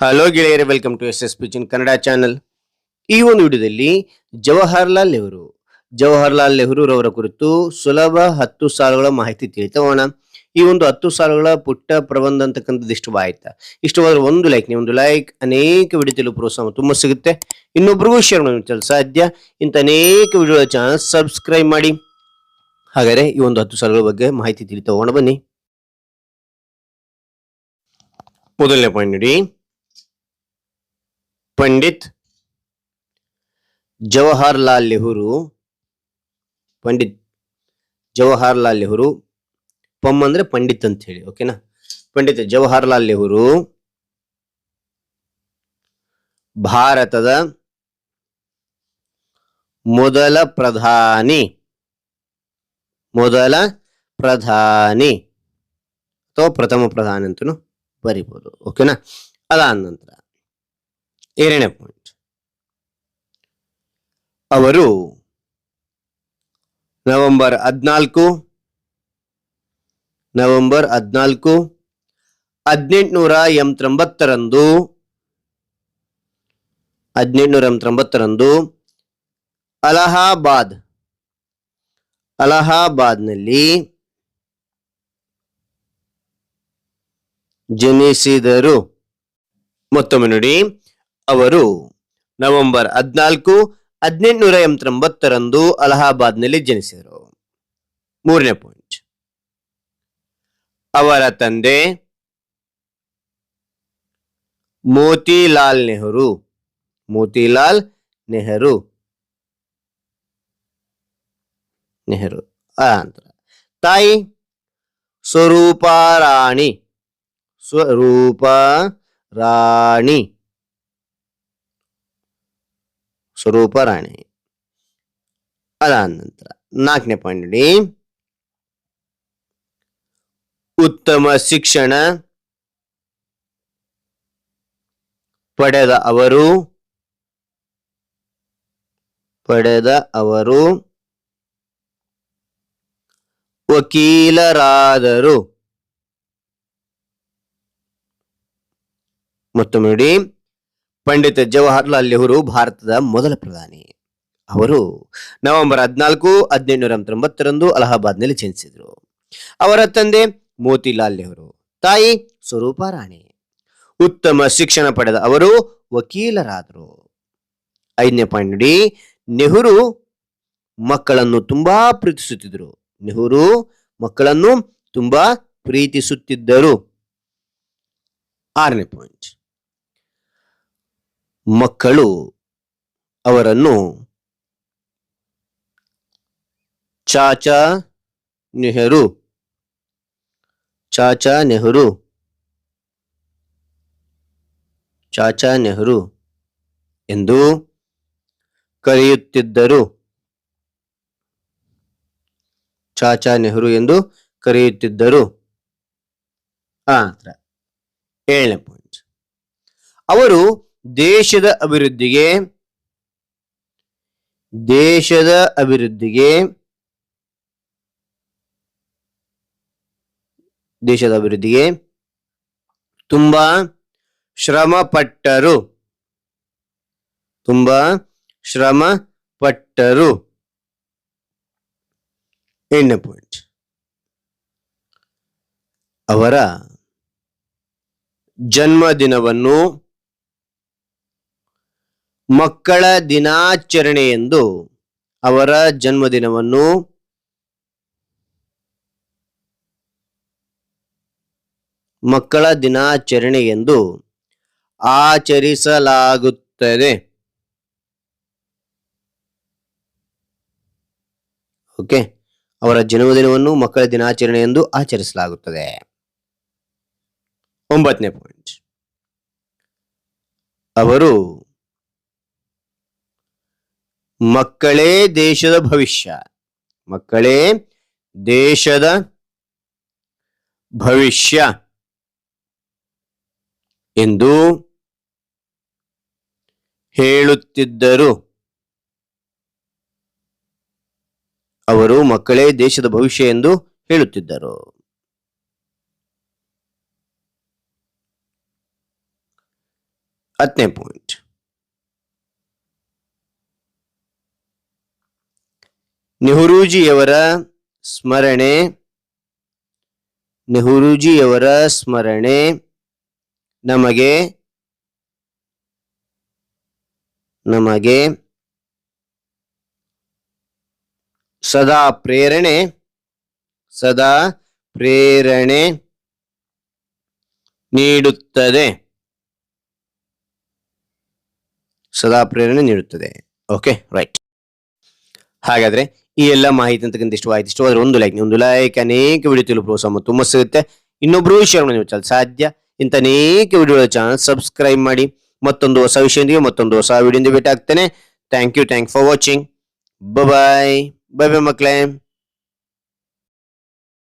Hello ಗೆಳೆಯರೇ welcome to S S ಪಿಚಿನ್ Kannada channel ಈ ಒಂದು ವಿಡಿಯೋದಲ್ಲಿ ಜವಾಹರ್ಲಾಲ್ ನೆಹರು. ಜವಾಹರ್ಲಾಲ್ ನೆಹರು ರವರ ಕುರಿತು ಸುಲಭ ಹತ್ತು ಸಾಲುಗಳ ಮಾಹಿತಿ ತಿಳಿತವಣ ಈ ಒಂದು ಹತ್ತು ಸಾಲುಗಳ ಪುಟ್ಟ ಪ್ರಬಂಧ ಅಂತಕ್ಕಂಥದ್ದು ಇಷ್ಟವಾಯ್ತಾ? ಇಷ್ಟವಾದ್ರೆ ಒಂದು ಲೈಕ್ ನೀವು ಒಂದು ಲೈಕ್ ಅನೇಕ ವಿಡಿಯೋ ತಿಳಿದು ಪ್ರೋತ್ಸಾಹ ತುಂಬ ಸಿಗುತ್ತೆ. ಇನ್ನೊಬ್ರಿಗೂ ಶೇರ್ ಮಾಡಲು ಸಾಧ್ಯ. ಇಂಥ ಅನೇಕ ವಿಡಿಯೋ ಚಾನಲ್ ಸಬ್ಸ್ಕ್ರೈಬ್ ಮಾಡಿ. ಹಾಗಾದರೆ ಈ ಒಂದು ಹತ್ತು ಸಾಲುಗಳ ಬಗ್ಗೆ ಮಾಹಿತಿ ತಿಳಿತೋಣ ಬನ್ನಿ. ಮೊದಲನೇ ಪಾಯಿಂಟ್ ನೋಡಿ. ಪಂಡಿತ್ ಜವಾಹರ್ಲಾಲ್ ನೆಹರು, ಪಂಡಿತ್ ಜವಾಹರ್ಲಾಲ್ ನೆಹರು ಪಮ್ ಅಂದ್ರೆ ಪಂಡಿತ್ ಅಂತ ಹೇಳಿ ಓಕೆನಾ ಪಂಡಿತ್ ಜವಾಹರ್ಲಾಲ್ ನೆಹರು ಭಾರತದ ಮೊದಲ ಪ್ರಧಾನಿ ಮೊದಲ ಪ್ರಧಾನಿ ಅಥವಾ ಪ್ರಥಮ ಪ್ರಧಾನಿ ಅಂತಲೂ ಬರಿಬೋದು ಓಕೆನಾ ಅದಾದ ನಂತರ ಎರಡನೇ ಪಾಯಿಂಟ್ ಅವರು ನವೆಂಬರ್ ಹದಿನಾಲ್ಕು ನವೆಂಬರ್ ಹದಿನಾಲ್ಕು, ಹದಿನೆಂಟುನೂರ ಎಂಬತ್ತೊಂಬತ್ತರಂದು ಹದಿನೆಂಟುನೂರ ಎಂಬತ್ತೊಂಬತ್ತರಂದು ಅಲಹಾಬಾದ್, ಅಲಹಾಬಾದ್ನಲ್ಲಿ ಜನಿಸಿದರು. ಮತ್ತೊಮ್ಮೆ ನೋಡಿ. ಅವರು ನವೆಂಬರ್ ಹದಿನಾಲ್ಕು, ಹದಿನೆಂಟುನೂರ ಎಂಬತ್ತೊಂಬತ್ತರಂದು ಅಲಹಾಬಾದ್ನಲ್ಲಿ ಜನಿಸಿದರು. ಮೂರನೇ ಪಾಯಿಂಟ್. ಅವರ ತಂದೆ ಮೋತಿಲಾಲ್ ನೆಹರು. ಮೋತಿಲಾಲ್ ನೆಹರು. ನೆಹರು. ತಾಯಿ ಸ್ವರೂಪ ರಾಣಿ. ಸ್ವರೂಪ ರಾಣಿ. ಸ್ವರೂಪ ರಾಣಿ. ಅದಾದ ನಂತರ ನಾಲ್ಕನೇ ಪಾಯಿಂಟ್ ನೋಡಿ ಉತ್ತಮ ಶಿಕ್ಷಣ ಪಡೆದ ಅವರು ಪಡೆದ ಅವರು ವಕೀಲರಾದರು. ಮತ್ತೊಮ್ಮೆ ನೋಡಿ. ಪಂಡಿತ ಜವಾಹರ್ಲಾಲ್ ನೆಹರು ಭಾರತದ ಮೊದಲ ಪ್ರಧಾನಿ. ಅವರು ನವೆಂಬರ್ ಹದಿನಾಲ್ಕು, ಹದಿನೆಂಟುನೂರ ತೊಂಬತ್ತರಂದು ಅಲಹಾಬಾದ್ನಲ್ಲಿ ಜನಿಸಿದರು. ಅವರ ತಂದೆ ಮೋತಿಲಾಲ್ ನೆಹರು, ತಾಯಿ ಸ್ವರೂಪ ರಾಣಿ. ಉತ್ತಮ ಶಿಕ್ಷಣ ಪಡೆದ ಅವರು ವಕೀಲರಾದರು. ಐದನೇ ಪಾಯಿಂಟ್ ನೋಡಿ, ನೆಹರು ಮಕ್ಕಳನ್ನು ತುಂಬಾ ಪ್ರೀತಿಸುತ್ತಿದ್ದರು. ನೆಹರು ಮಕ್ಕಳನ್ನು ತುಂಬಾ ಪ್ರೀತಿಸುತ್ತಿದ್ದರು. ಆರನೇ ಪಾಯಿಂಟ್. ಮಕ್ಕಳು ಅವರನ್ನು ಚಾಚಾ ನೆಹರು ಚಾಚಾ ನೆಹರು ಚಾಚಾ ನೆಹರು ಎಂದು ಕರೆಯುತ್ತಿದ್ದರು. ಚಾಚಾ ನೆಹರು ಎಂದು ಕರೆಯುತ್ತಿದ್ದರು. ಆ ಏಳನೇ ಪಾಯಿಂಟ್ ಅವರು ದೇಶದ ಅಭಿವೃದ್ಧಿಗೆ ದೇಶದ ಅಭಿವೃದ್ಧಿಗೆ ದೇಶದ ಅಭಿವೃದ್ಧಿಗೆ ತುಂಬಾ ಶ್ರಮ ಪಟ್ಟರು ತುಂಬಾ ಶ್ರಮ ಪಟ್ಟರು ಎಂಟನೇ ಪಾಯಿಂಟ್ ಅವರ ಜನ್ಮದಿನವನ್ನು ಮಕ್ಕಳ ದಿನಾಚರಣೆ ಎಂದು ಅವರ ಜನ್ಮದಿನವನ್ನು ಮಕ್ಕಳ ದಿನಾಚರಣೆ ಎಂದು ಆಚರಿಸಲಾಗುತ್ತದೆ. ಓಕೆ, ಅವರ ಜನ್ಮದಿನವನ್ನು ಮಕ್ಕಳ ದಿನಾಚರಣೆ ಎಂದು ಆಚರಿಸಲಾಗುತ್ತದೆ. ಒಂಬತ್ತನೇ ಪಾಯಿಂಟ್ ಅವರು ಮಕ್ಕಳೇ ದೇಶದ ಭವಿಷ್ಯ. ಮಕ್ಕಳೇ ದೇಶದ ಭವಿಷ್ಯ ಎಂದು ಹೇಳುತ್ತಿದ್ದರು. ಅವರು ಮಕ್ಕಳೇ ದೇಶದ ಭವಿಷ್ಯ ಎಂದು ಹೇಳುತ್ತಿದ್ದರು. ಹತ್ತನೇ ಪಾಯಿಂಟ್ ನೆಹರೂಜಿಯವರ ಸ್ಮರಣೆ ನೆಹರೂಜಿಯವರ ಸ್ಮರಣೆ ನಮಗೆ ನಮಗೆ ಸದಾ ಪ್ರೇರಣೆ ಸದಾ ಪ್ರೇರಣೆ ನೀಡುತ್ತದೆ. ಸದಾ ಪ್ರೇರಣೆ ನೀಡುತ್ತದೆ. ಓಕೆ ರೈಟ್ ಹಾಗಾದ್ರೆ ಈ ಎಲ್ಲ ಮಾಹಿತಿ ಅಂತಕ್ಕಂಥ ಇಷ್ಟವಾಯ್ತು. ಇಷ್ಟವಾದ್ರೆ ಒಂದು ಲೈಕ್ ಒಂದು ಲೈಕ್ ಅನೇಕ ವಿಡಿಯೋ ತಿಳಿದು ಪ್ರೋತ್ಸಾಹ ತುಂಬ ಸಿಗುತ್ತೆ. ಇನ್ನೊಬ್ರು ಶೇರ್ ನೀವು ನೀವು ಸಾಧ್ಯ. ಇಂಥ ಅನೇಕ ವಿಡಿಯೋಗಳ ಚಾನಲ್ ಸಬ್ಸ್ಕ್ರೈಬ್ ಮಾಡಿ. ಮತ್ತೊಂದು ಹೊಸ ವಿಷಯದೊಂದಿಗೆ ಮತ್ತೊಂದು ಹೊಸ ವಿಡಿಯೋದಿಂದ ಭೇಟಿ ಆಗ್ತೇನೆ. Thank you thank for watching bye bye bye ಮಕ್ಕಳೇ